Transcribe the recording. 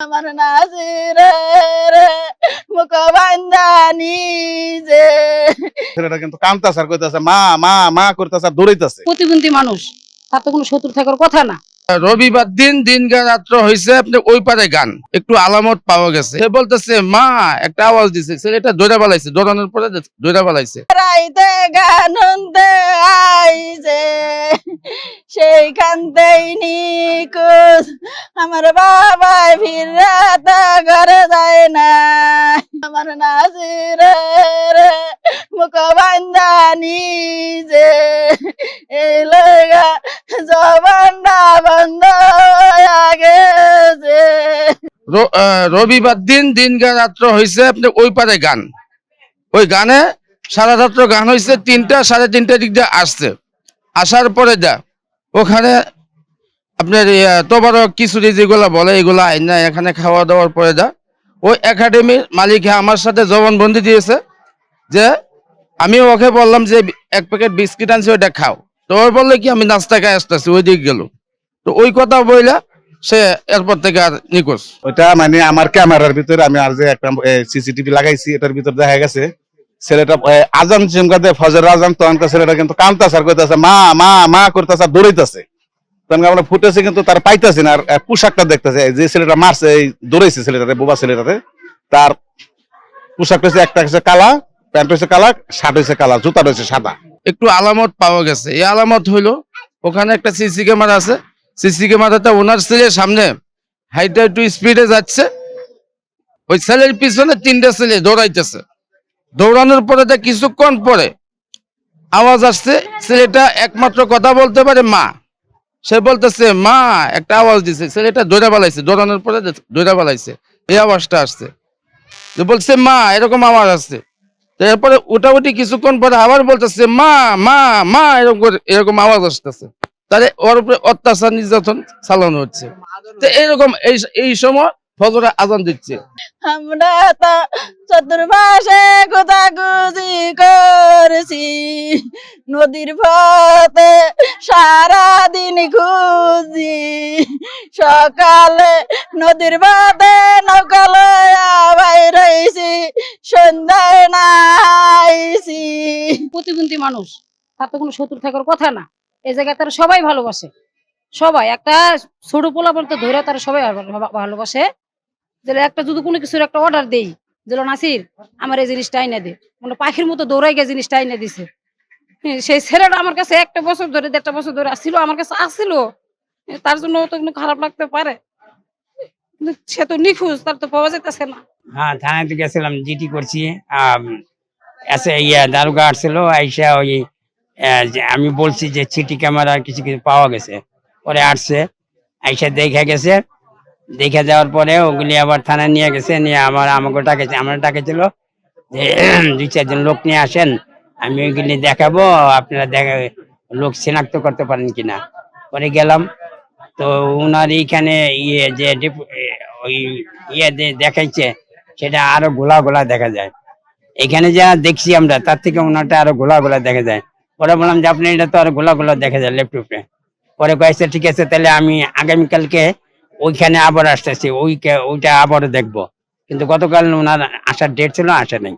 আমার নাজিরে রে মুখ বান্দানি যে ছেলেটা কিন্তু কামতাছে আর কইতাছে মা মা মা করতেছে দৌড়াইতেছে। প্রতিবন্ধী মানুষ তার তো কোনো শত্রু থাকার কথা না। রবিবার দিন দিন গান রাত্র হয়েছে আপনি ওই পারে গান একটু আলামত পাওয়া গেছে। সে বলতেছে মা একটা আওয়াজ দিছে ছেলেটা দৌড়া বালাইছে দৌড়ানোর পরে দৌড়া বালাইছে রাইতে গানন্দে আইছে সেইখানতেই নিকুজ আমার বাবা ফিরাতা ঘরে যায় না আমার নাজিরে মুখ বান্দানি যে এই বন্ধ আগে যে রবিবার দিন দিন গান রাত্র হয়েছে আপনি ওই পারে গান। ওই গানে সারা রাত্র গান হয়েছে তিনটা, সাড়ে তিনটা দিক দিয়ে আসছে। আসার পরে যা। ওখানে আপনার তোমারও খিচুড়ি যেগুলা বলে, এগুলা আইনা এখানে খাওয়া দাওয়ার পরে যা। ওই একাডেমির মালিক আমার সাথে জবানবন্দি দিয়েছে যে আমি ওকে বললাম যে এক প্যাকেট বিস্কিট আনছি, ওইটা খাও। তো ওই বললে কি, আমি নাস্তা খাই আসতেছি, ওই দিক গেল। তো ওই কথা বইলা সে এরপর থেকে আর নিখোঁজ। ওইটা মানে আমার ক্যামেরার ভিতরে আমি আর যে একটা সিসিটিভি লাগাইছি, এটার ভিতর দেখা গেছে। ছেলেটা আজান চিমকাতে ফজর আজান তখনকার ছেলেটা কিন্তু কামতাছে আর কইতাছে, মা মা মা করতেছে আর দৌড়াইতেছে। তখন আমরা ফুটেছে কিন্তু তার পাইতাছি না, আর পোশাকটা দেখতেছে। যে ছেলেটা মারছে, এই দৌড়াইছে ছেলেটারে, বোবা ছেলেটারে। তার পোশাকটা হচ্ছে একটা হচ্ছে কালা, প্যান্ট হচ্ছে কালা, শার্ট হচ্ছে কালা, জুতা হচ্ছে সাদা। একটু আলামত পাওয়া গেছে। এই আলামত হইল, ওখানে একটা সিসি ক্যামেরা আছে। সিসি ক্যামেরাতে ওনার ছেলের সামনে হাইটা একটু স্পিডে যাচ্ছে। ওই ছেলের পিছনে তিনটা ছেলে দৌড়াইতেছে। দৌড়ানোর পরে তো কিছুক্ষণ পরে আওয়াজ আসছে, ছেলেটা একমাত্র কথা বলতে পারে মা। সে বলতেছে, মা, একটা আওয়াজ দিছে। ছেলেটা দৌড়া বালাইছে দৌড়ানোর পরে দৌড়া বালাইছে এই আওয়াজটা আসছে। যে বলছে, মা, এরকম আওয়াজ আসছে। তো এরপরে উঠাউঠি কিছুক্ষণ পরে আবার বলতেছে, মা মা মা, এরকম এরকম আওয়াজ আসতেছে। তাহলে ওর উপরে অত্যাচার নির্যাতন চালানো হচ্ছে। তো এইরকম এই এই সময় ফজরে আজান দিচ্ছে। আমরা তো চতুর্পাশে গোদাগুজি করছি। নদীর পথে সারাদিন খুঁজি। সকালে নদীর পথে নৌকা লয়া বাইরেছি সন্ধ্যায় নাইছি। প্রতিবন্ধী মানুষ তার তো কোনো শত্রু থাকার কথা না। এই জায়গায় তারা সবাই ভালোবাসে। সবাই একটা ছোট পোলা বলতে ধরে তারা সবাই ভালোবাসে। যে একটা যদি কোনো কিছুর একটা অর্ডার দেই যে নাসির আমার এই জিনিসটা আইনা দে। মানে পাখির মতো দৌড়াই গিয়ে জিনিসটা আইনা দিছে। হ্যাঁ, সেই ছেলেটা আমার কাছে একটা বছর ধরে দেড়টা বছর ধরে আসছিল আমার কাছে আসছিল তার জন্য তো খারাপ লাগতে পারে। সে তো নিখোঁজ তার তো পাওয়া যেতেছে না। হ্যাঁ থানাতে গেছিলাম জিটি করছি। এসে ইয়ে দারোগা আসছিল আইসা ওই আমি বলছি যে সিটি ক্যামেরা কিছু কিছু পাওয়া গেছে। পরে আসছে আইসা দেখে গেছে। দেখে যাওয়ার পরে ওগুলি আবার থানায় নিয়ে গেছে, নিয়ে আমার আমাকে ডাকেছে আমার ডাকেছিল যে, দুই চারজন লোক নিয়ে আসেন, আমি ওইগুলি দেখাবো, আপনারা দেখা, লোক শনাক্ত করতে পারেন কিনা। পরে গেলাম, তো উনার এইখানে ইয়ে যে ওই ইয়ে দেখাইছে, সেটা আরও গোলা গোলা দেখা যায়। এখানে যা দেখছি আমরা, তার থেকে ওনারটা আরও গোলা গোলা দেখা যায়। পরে বললাম যে, আপনি এটা তো আরও গোলা গোলা দেখা যায় উপরে পরে কয়েছে, ঠিক আছে, তাহলে আমি আগামীকালকে ওইখানে আবার আসতেছি ওই ওইটা আবার দেখব। কিন্তু গতকাল ওনার আসার ডেট ছিল, আসে নাই।